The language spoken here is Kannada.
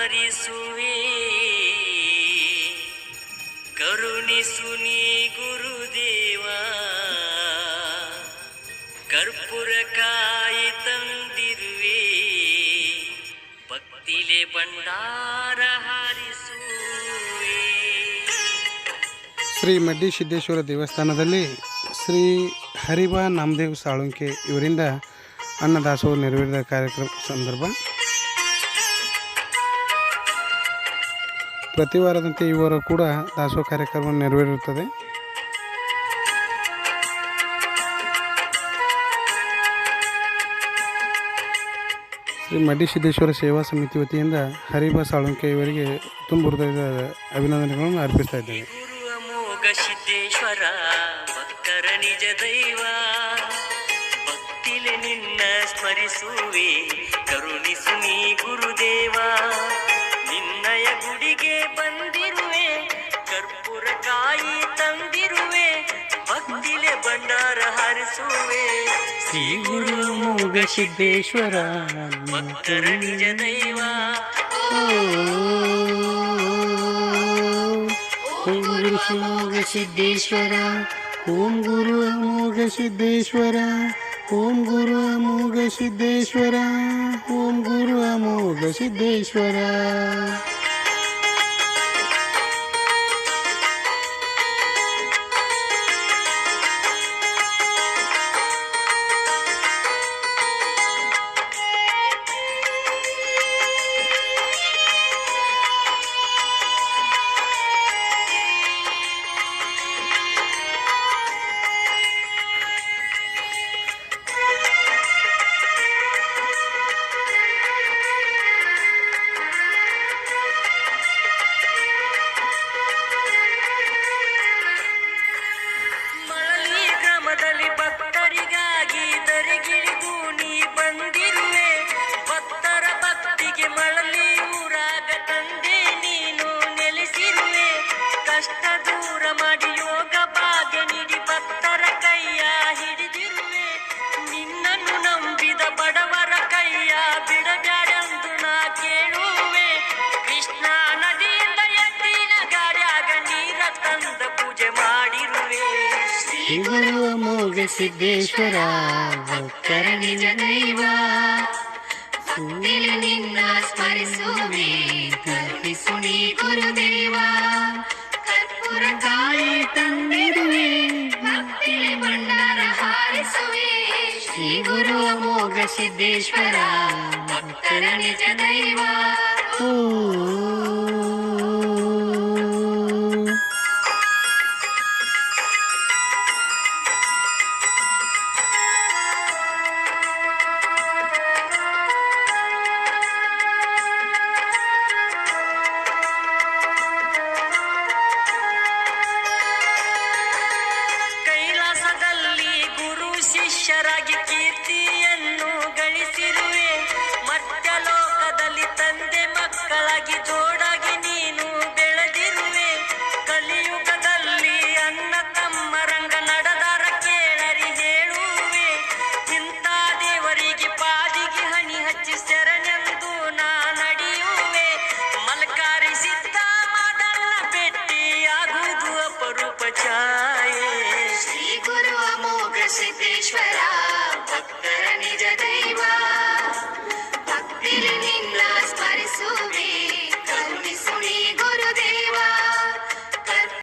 ಸ್ಮರಿಸುವೆ ಕರುಣಿಸು ನೀ ಗುರುದೇವ. ಕರ್ಪೂರ ಕಾಯಿ ತಂದಿರುವೆ. ಭಕ್ತಿಲೆ ಭಂಡಾರ ಹಾರಿಸುವೆ. ಶ್ರೀ ಮಡ್ಡಿ ಸಿದ್ದೇಶ್ವರ ದೇವಸ್ಥಾನದಲ್ಲಿ ಶ್ರೀ ಹರಿಬಾ ನಾಮದೇವ್ ಸಾಳುಂಕೆ ಇವರಿಂದ ಅನ್ನದಾಸೋಹ ನೆರವೇರಿದ ಕಾರ್ಯಕ್ರಮ ಸಂದರ್ಭ. ಪ್ರತಿ ವಾರದಂತೆ ಈ ಕೂಡ ದಾಸೋಹ ಕಾರ್ಯಕ್ರಮ ನೆರವೇರುತ್ತದೆ. ಶ್ರೀ ಮಡ್ಡಿ ಸಿದ್ದೇಶ್ವರ ಸೇವಾ ಸಮಿತಿ ವತಿಯಿಂದ ಹರಿಬಾ ಸಾಳುಂಕೆ ಇವರಿಗೆ ತುಂಬ ಹೃದಯದ ಅಭಿನಂದನೆಗಳನ್ನು ಅರ್ಪಿಸ್ತಾ ಇದ್ದೇವೆ ನಿಜ ದೈವ ನಿನ್ನ ಸ್ಮರಿಸುವೆ, ಕರುಣಿಸು ನೀ ಗುರುದೇವ. ಗುಡಿಗೆ ಬಂದಿರುವೆ ಕರ್ಪೂರ ಕಾಯಿ ತಂದಿರುವೆ ಭಕ್ತಿಲೆ ಭಂಡಾರ ಹಾರಿಸುವೆ ಶ್ರೀ ಗುರು ಅಮೋಘ ಸಿದ್ದೇಶ್ವರ ಭಕ್ತರ ನಿಜ ದೈವ ಓಂ ಗುರು ಅಮೋಘ ಸಿದ್ದೇಶ್ವರ ಓಂ ಗುರು ಅಮೋಘ ಸಿದ್ದೇಶ್ವರ ಓಂ ಗುರು ಅಮೋಘ ಸಿದ್ದೇಶ್ವರ ಓಂ ಗುರು ಅಮೋಘ ಸಿದ್ದೇಶ್ವರ ಅಮೋಘ ಸಿದ್ದೇಶ್ವರ ಭಕ್ತರ ನಿಜ ದೈವ ಭಕ್ತಿಲಿ ನಿನ್ನ ಸ್ಮರಿಸುವೆ ಕಲ್ಪಿಸು ನೀ ಗುರುದೇವ. ಕರ್ಪೂರ ಕಾಯಿ ತಂದಿರುವೆ ಭಕ್ತಿಲಿ ಮಂಡಾರ ಹಾರಿಸುವೆ. ಶ್ರೀ ಗುರು ಅಮೋಘ ಸಿದ್ದೇಶ್ವರ ಭಕ್ತರ ನಿಜ ದೈವ. ಪ್ರೀತಿಯನ್ನು ಗಳಿಸಿರುವೆ. ಮರ್ತ್ಯಲೋಕದಲ್ಲಿ ತಂದೆ ಮಕ್ಕಳಾಗಿ ಜೋಡಾಗಿ ನೀನು ಬೆಳೆದಿರುವೆ. ಕಲಿಯುಗದಲ್ಲಿ ಅನ್ನ ತಮ್ಮ ರಂಗ ನಡೆದಾರ ಕೇಳರಿ ಹೇಳುವೆ. ಇಂಥ ದೇವರಿಗೆ ಪಾದಿಗೆ ಹನಿ ಹಚ್ಚಿ ಶರಣೆಂದು ನಾ ನಡೆಯುವೆ ಮಲಕಾರಿ ಸಿದ್ಧ ಮಾದಣ್ಣ ಭೇಟಿ ಅಪರೂಪ ಶ್ರೀ ಗುರು sempre esperar. É a mídia tem.